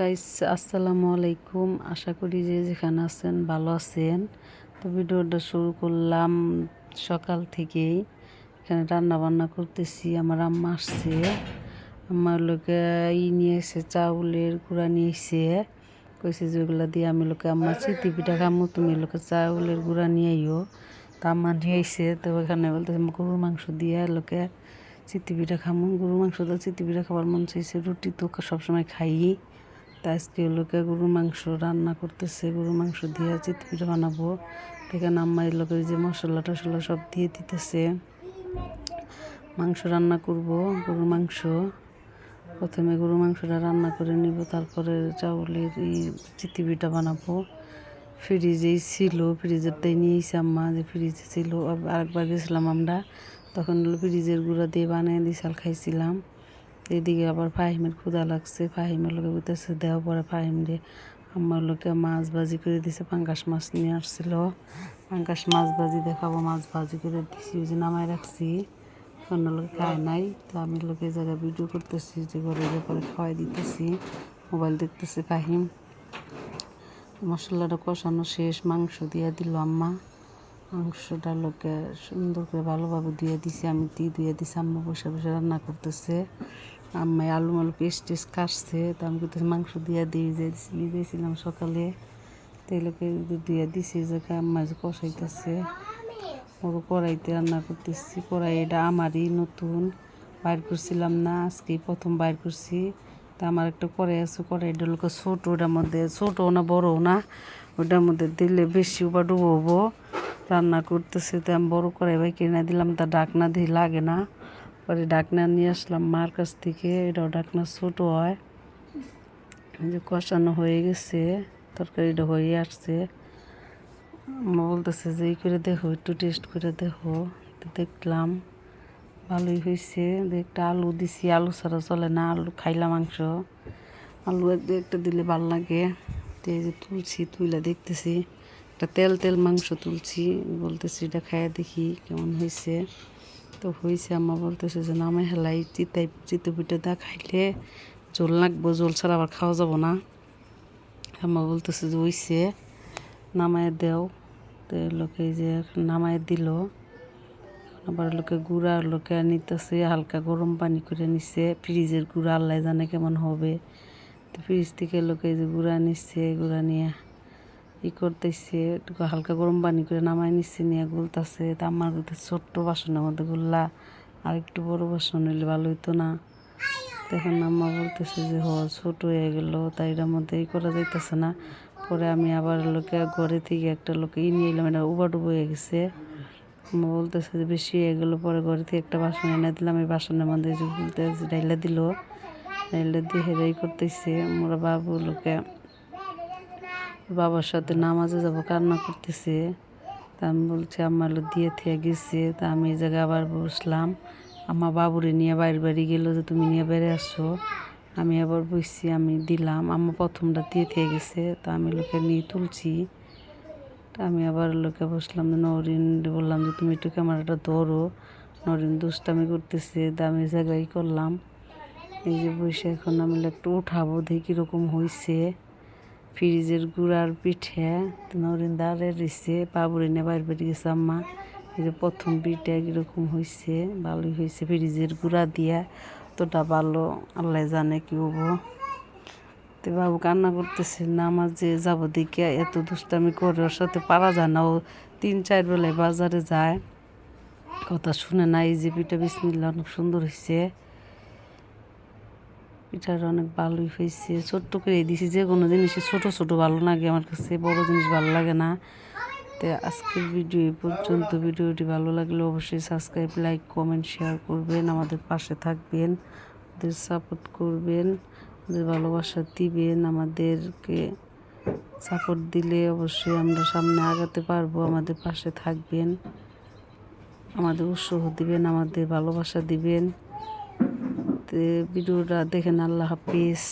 Guys, আসসালামু আলাইকুম। আশা করি যে যেখানে আছেন ভালো আছেন। তো ভিডিওটা শুরু করলাম সকাল থেকেই। এখানে রান্না বান্না করতেছি, আমার আম্মা আসছে। আমার লোকে ই নিয়ে এসে, চাউলের গুঁড়া নিয়ে এসে কইছে যেগুলো দিয়ে আমি লোকে আম্মা চিতি পিঠা খামো, তুমি লোকে চাউলের গুঁড়া নিয়ে আইও। তা আম্মা নিয়ে এসে তো ওখানে বলতেছে গরুর মাংস দিয়ে লোকে চিতি পিঠা খামো। গরুর মাংস তো চিতি পিঠা খাবার মন চাইছে, রুটি তো সবসময় খাই তা আজকে লোকে গরুর মাংস রান্না করতেছে, গরুর মাংস দিয়ে চিতি পিঠা বানাবো এখানে আম্মা এই লোকের যে মশলা টশলা সব দিয়ে দিতেছে। মাংস রান্না করব, গরুর মাংস। প্রথমে গরুর মাংসটা রান্না করে নিব, তারপরে চাউলের এই চিতি পিঠা বানাবো ফ্রিজেই ছিল ফ্রিজেরটাই নিয়েছি আম্মা, যে ফ্রিজে ছিল। আরেকবার গেছিলাম আমরা, তখন ফ্রিজের গুঁড়া দিয়ে বানিয়ে দিয়ে চাল খাইছিলাম। এদিকে আবার ফাহিমের ক্ষুদা লাগছে। ফাহিমের লোকে বুঝতেছে দেওয়া পরে ফাহিম রে, আমার লোকে মাছ ভাজি করে দিছে পাঙ্কাশ মাছ নিয়ে আসছিল। পাঙ্কাশ মাছ ভাজি দেখাবো মাছ ভাজি করে দিছি, ওই যে নামাই রাখছি। অন্য লোকে খায় নাই, তো আমি লোকে জায়গায় ভিডিও করতেছি, যে ঘরে যে পরে খাওয়াই দিতেছি মোবাইল দেখতেছে ফাহিম। মশলাটা কষানো শেষ, মাংস দিয়ে দিল আম্মা। মাংসটা লোকে সুন্দর করে ভালোভাবে ধুয়ে দিছি, আমি তি ধুয়ে দিছি, আম্মা বসে বসে রান্না করতেছে। আম্মাই আলু মালু পেস্ট টেস্ট কাটছে, তো আমি করতেছি মাংস দিয়ে দিয়ে দিয়ে দিয়েছিলাম সকালে তেলকে দিয়ে দিছি যে আম্মা যে কষাইতেছে ওর কড়াইতে রান্না করতেছি। কড়াই এটা আমারই নতুন, বাইর করছিলাম না, আজকেই প্রথম বাইর করছি। তা আমার একটা কড়াই আছে, কড়াইটা লোক ছোটো, ওটার মধ্যে ছোটো না, বড়ও না, ওটার মধ্যে দিলে বেশি বা ডুবো রান্না করতেছি, তো আমি বড় কড়াই ভাই কিনে দিলাম, তা ডাকনা দিয়ে লাগে না। পরে ডাকনা নিয়ে আসলাম, মার কাছ থেকে। এটাও ডাকনা ছোটো হয়। যে কষানো হয়ে গেছে, তরকারিটা হয়ে আসছে। মা বলতেছে যে, এই করে দেখো, একটু টেস্ট করে দেখো। দেখলাম, ভালোই হয়েছে একটা আলু দিছি, আলু ছাড়া চলে না, আলু খাইলা মাংস। আলু একটা একটা দিলে ভালো লাগে। তো যে তুলছি, তুইলা দেখতেছি। একটা তেল তেল মাংস তুলছি। বলতেছি, এটা খাইয়া দেখি কেমন হয়েছে তো হয়েছে আমার বলতেছে যে নামে হেলাই চিতাই চিতু পিঠে দা খাইলে জল লাগবো, জল ছাড়া আবার খাওয়া যাব না। আমার বলতেছে যে, হইছে, নামায় দেও। তো লোকে যে নামায় দিল। আবার লোকে গুড়া লোকে নিতেছে, হালকা গরম পানি করে নিচ্ছে ফ্রিজের গুঁড়া, আল্লাহ জানে কেমন হবে। তো ফ্রিজ থেকে লোকে যে গুঁড়া নিচ্ছে গুঁড়া নিয়ে ই করতেছে হালকা গরম পানি করে নামাই নিচ্ছে নিয়ে গুলতাছে। তা আমার গুলতে ছোট্ট বাসনের মধ্যে গুল্লা, আর একটু বড় বাসন হইলে ভালো হইতো না। তখন আম্মা বলতেছে যে, হ, ছোট হয়ে গেল তাই এটার মধ্যে ই করা যাইতেছে না। পরে আমি আবার লোকে ঘরে থেকে একটা লোকে ই নিয়ে এলাম, এটা উবা ডুবো হয়ে গেছে। আম্মা বলতেছে যে, বেশি হয়ে গেলো, পরে ঘরে থেকে একটা বাসন এনে দিলাম, এই বাসনের মধ্যে যে বলতে ডাইলা দিল। ডাইলা দিয়ে হেরাই করতেছে। মোরা বাবু লোকে বাবার সাথে নামাজে যাব, কান্না করতেছে। তা আমি বলছি আমার দিয়ে থেকে গেছে। তা আমি এই জায়গায় আবার বসলাম। আমার বাবুরে নিয়ে বাইরে বাড়ি গেল যে, তুমি নিয়ে বেড়ে আসো। আমি আবার বসছি আমি দিলাম। আমার প্রথমটা দিয়ে থেকে গেছে, তা আমি লোকে নিয়ে তুলছি। তা আমি আবার লোকে বসলাম নরিন, বললাম যে, তুমি একটু ক্যামেরাটা ধরো। নরিন দুষ্টামি করতেছে, তা আমি জায়গায় করলাম। এই যে বসে এখন আমি একটু উঠাবো, দেখি কীরকম হয়েছে ফ্রিজের গুড়ার পিঠে নরিন দাঁড়ে রয়েছে বাবুরে নিয়ে বাইরে বেরিয়ে গেছে আম্মা। এই প্রথম পিঠে কীরকম হয়েছে ভালোই হয়েছে ফ্রিজের গুঁড়া দিয়া। তোটা ভালো, আল্লাহ জানে কি হব। তো বাবু কান্না করতেছে না আমার যে যাব দেখে এত দুষ্টামি করে ওর সাথে পারা যায় না। ও তিন, চার বেলায় বাজারে যায়। কথা শুনে না, এই যে পিঠা বিসমিল্লা অনেক সুন্দর হয়েছে পিঠাটা অনেক ভালোই হয়েছে। ছোট্ট করে দিছি, যে কোনো জিনিসই ছোট ছোট ভালো লাগে আমার কাছে, বড় জিনিস ভালো লাগে না। তো আজকের ভিডিও এই পর্যন্ত। ভিডিওটি ভালো লাগলে অবশ্যই সাবস্ক্রাইব লাইক কমেন্ট শেয়ার করবেন, আমাদের পাশে থাকবেন, আমাদের সাপোর্ট করবেন, আমাদের ভালোবাসা দিবেন, আমাদেরকে সাপোর্ট দিলে অবশ্যই আমরা সামনে আগাতে পারব, আমাদের পাশে থাকবেন, আমাদের উৎসাহ দিবেন, আমাদের ভালোবাসা দিবেন। ভিডিওটা দেখেন আল্লাহ হাফিজ।